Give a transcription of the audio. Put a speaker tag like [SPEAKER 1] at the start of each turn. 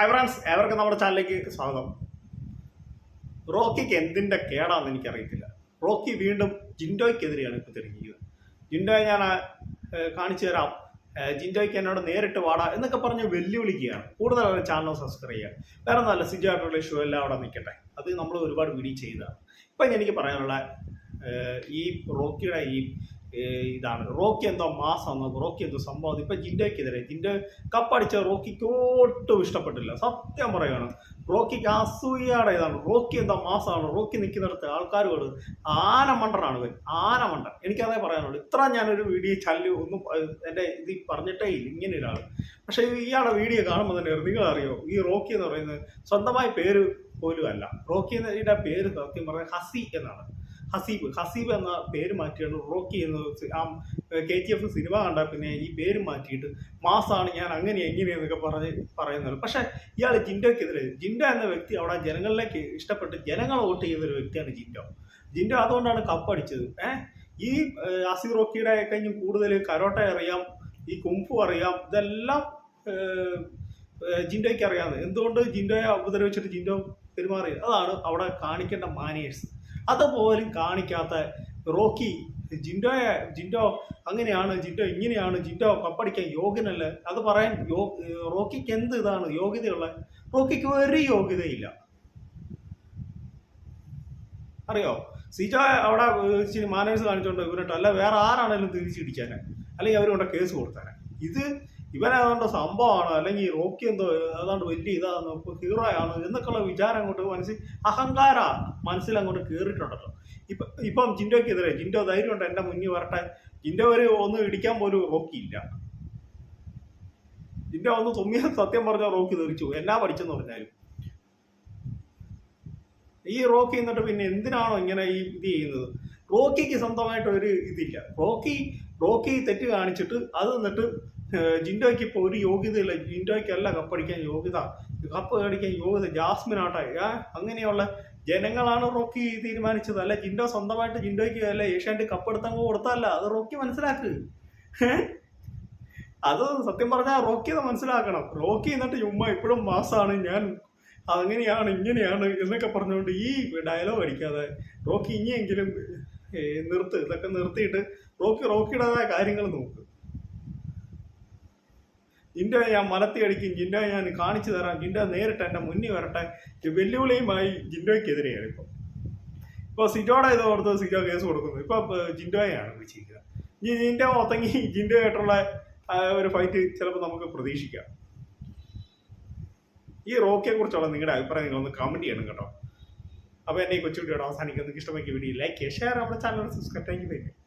[SPEAKER 1] Hi friends ഏവർക്കും നമ്മുടെ ചാനലിലേക്ക് സ്വാഗതം. റോക്കിക്ക് എന്തിന്റെ കേടാന്ന് എനിക്കറിയത്തില്ല. റോക്കി വീണ്ടും ജിൻഡോയ്ക്കെതിരെയാണ് ഇപ്പോൾ തിരിഞ്ഞിരിക്കുന്നത്. ജിൻഡോയെ ഞാൻ കാണിച്ചു തരാം. ജിൻഡോയ്ക്ക് എന്നോട് നേരിട്ട് വാടാ എന്നൊക്കെ പറഞ്ഞ് വെല്ലുവിളിക്കുകയാണ്. കൂടുതൽ അവർ ചാനൽ സബ്സ്ക്രൈബ് ചെയ്യുക വേറെ നല്ല സിജായിട്ടുള്ള ഇഷ്യൂ എല്ലാം അവിടെ നിൽക്കട്ടെ. അത് നമ്മൾ ഒരുപാട് വീഡിയോ ചെയ്തതാണ്. ഇപ്പം എനിക്ക് പറയാനുള്ള ഈ റോക്കിയുടെ ഈ ഇതാണ്. റോക്കി എന്തോ മാസം റോക്കി എന്തോ സംഭവം. ഇപ്പം ജിൻഡയ്ക്കെതിരെ ജിൻഡോ കപ്പടിച്ച റോക്കിക്ക് ഒട്ടും ഇഷ്ടപ്പെട്ടില്ല. സത്യം പറയുകയാണ് റോക്കിക്ക് അസൂയയുടെ ഇതാണ്. റോക്കി എന്തോ മാസമാണ് റോക്കി നിൽക്കുന്നിടത്ത് ആൾക്കാരോട് ആനമണ്ടനാണ് ഇവൻ. ആനമണ്ടൻ. എനിക്കതേ പറയാനുള്ളൂ. ഇത്ര ഞാനൊരു വീഡിയോ ചല്ലു ഒന്നും എന്റെ ഇത് പറഞ്ഞിട്ടേ ഇല്ല. ഇങ്ങനെ ഒരാൾ പക്ഷേ ഇയാളുടെ വീഡിയോ കാണുമ്പോൾ തന്നെ നിങ്ങൾ അറിയോ ഈ റോക്കി എന്ന് പറയുന്നത് സ്വന്തമായ പേര് പോലും അല്ല. റോക്കി എന്നതിന്റെ പേര് സത്യം പറഞ്ഞാൽ ഹസി എന്നാണ്. ഹസീബ്. ഹസീബ് എന്ന പേര് മാറ്റിയാണ് റോക്കി എന്ന് ആ കെ ടി എഫ് സിനിമ കണ്ട പിന്നെ ഈ പേര് മാറ്റിയിട്ട് മാസാണ് ഞാൻ അങ്ങനെ എങ്ങനെയെന്നൊക്കെ പറഞ്ഞ് പറയുന്നത്. പക്ഷേ ഇയാൾ ജിൻഡോക്കെതിരെ ജിൻഡോ എന്ന വ്യക്തി അവിടെ ജനങ്ങളിലേക്ക് ഇഷ്ടപ്പെട്ട് ജനങ്ങളെ വോട്ട് ചെയ്യുന്നൊരു വ്യക്തിയാണ് ജിൻഡോ. ജിൻഡോ അതുകൊണ്ടാണ് കപ്പടിച്ചത്. ഏഹ് ഈ അസീർ റോക്കിയുടെ കഴിഞ്ഞും കൂടുതൽ കരോട്ട അറിയാം ഈ കുംഫു അറിയാം ഇതെല്ലാം ജിൻഡോയ്ക്ക് അറിയാവുന്നത് എന്തുകൊണ്ട് ജിൻഡോയെ ഉപദ്രവിച്ചിട്ട് ജിൻഡോ പെരുമാറി അതാണ് അവിടെ കാണിക്കേണ്ട മാനേഴ്സ്. അതുപോലും കാണിക്കാത്ത റോക്കി ജിൻഡോയെ ജിൻഡോ അങ്ങനെയാണ് ജിൻഡോ ഇങ്ങനെയാണ് ജിൻഡോ കപ്പടിക്കാൻ യോഗ്യനല്ല. അത് പറയാൻ യോ റോക്കിക്ക് എന്ത് ഇതാണ് യോഗ്യതയുള്ള? റോക്കിക്ക് ഒരു യോഗ്യതയില്ല. അറിയോ? സിജ അവിടെ ഇച്ചിരി മാനേഴ്സ് കാണിച്ചുകൊണ്ട് ഇവരിട്ട് അല്ല വേറെ ആരാണെങ്കിലും തിരിച്ചിടിച്ചാനെ അല്ലെങ്കിൽ അവർ കൊണ്ട് കേസ് കൊടുത്താനെ. ഇത് ഇവനേതാണ്ട് സംഭവമാണ്? അല്ലെങ്കിൽ റോക്കി എന്തോ ഏതാണ്ട് വലിയ ഇതാണ് ഹീറോ ആണ് എന്നൊക്കെയുള്ള വിചാരം അങ്ങോട്ട് മനസ്സിൽ അഹങ്കാര മനസ്സിൽ അങ്ങോട്ട് കയറിയിട്ടുണ്ടല്ലോ ഇപ്പൊ ഇപ്പം ജിൻഡോക്കെതിരെ ജിൻഡോ ധൈര്യമുണ്ട് എന്റെ മുന്നിൽ വരട്ടെ. ജിൻഡോ വരെ ഒന്ന് ഇടിക്കാൻ പോലും റോക്കി ഇല്ല. ജിൻഡോ ഒന്ന് തുമ്മിയ സത്യം പറഞ്ഞ റോക്കി തെറിച്ചു എന്നാ പഠിച്ചെന്ന് പറഞ്ഞാലും. ഈ റോക്കി എന്നിട്ട് പിന്നെ എന്തിനാണോ ഇങ്ങനെ ഈ ഇത് ചെയ്യുന്നത്? റോക്കിക്ക് സ്വന്തമായിട്ട് ഒരു ഇതില്ല. റോക്കി റോക്കി തെറ്റ് കാണിച്ചിട്ട് അത് എന്നിട്ട് ജിൻഡോയ്ക്ക് ഇപ്പോൾ ഒരു യോഗ്യതയില്ല. ജിൻഡോയ്ക്കല്ല കപ്പടിക്കാൻ യോഗ്യത. കപ്പ് അടിക്കാൻ യോഗ്യത ജാസ്മിൻ ആട്ടെ. അങ്ങനെയുള്ള ജനങ്ങളാണ് റോക്കി തീരുമാനിച്ചത്. അല്ല ജിൻഡോ സ്വന്തമായിട്ട് ജിൻഡോയ്ക്ക് അല്ല ഏഷ്യാനെറ്റ് കപ്പ് എടുത്തങ്ങ് കൊടുത്തല്ല അത് റോക്കി മനസ്സിലാക്ക്? അത് സത്യം പറഞ്ഞാൽ റോക്കി അത് മനസ്സിലാക്കണം. റോക്കി എന്നിട്ട് ഉമ്മ ഇപ്പോഴും മാസാണ് ഞാൻ അങ്ങനെയാണ് ഇങ്ങനെയാണ് എന്നൊക്കെ പറഞ്ഞുകൊണ്ട് ഈ ഡയലോഗ് അടിക്കാതെ റോക്കി ഇനിയെങ്കിലും നിർത്ത്. ഇതൊക്കെ നിർത്തിയിട്ട് റോക്കി റോക്കിയുടേതായ കാര്യങ്ങൾ നോക്ക്. ജിൻഡോ ഞാൻ മലത്തി അടിക്കും ജിൻഡോ ഞാൻ കാണിച്ചു തരാം ജിൻഡോ നേരിട്ട് എന്റെ മുന്നിൽ വരട്ടെ. വെല്ലുവിളിയുമായി ജിൻഡോയ്ക്കെതിരെയാണ് ഇപ്പം. ഇപ്പോൾ സിജോടെ ഇത് ഓർത്ത് സിജോ കേസ് കൊടുക്കുന്നു. ഇപ്പോൾ ജിൻഡോയാണ് വിളിച്ചിരിക്കുന്നത് ഇനി ജിൻഡോ ഒത്തങ്ങി ജിൻഡോ ആയിട്ടുള്ള ഒരു ഫൈറ്റ് ചിലപ്പോൾ നമുക്ക് പ്രതീക്ഷിക്കാം. ഈ റോക്കിയെ കുറിച്ചുള്ള നിങ്ങളുടെ അഭിപ്രായം നിങ്ങളൊന്ന് കമന്റ് ചെയ്യണം കേട്ടോ. അപ്പോൾ എന്നെ ഈ കൊച്ചുകുട്ടിയോട് അവസാനിക്കുന്നത് ഇഷ്ടമെങ്കിൽ വീഡിയോ ലൈക്ക് ഷെയർ നമ്മുടെ ചാനൽ സബ്സ്ക്രൈബ് താങ്ക് യു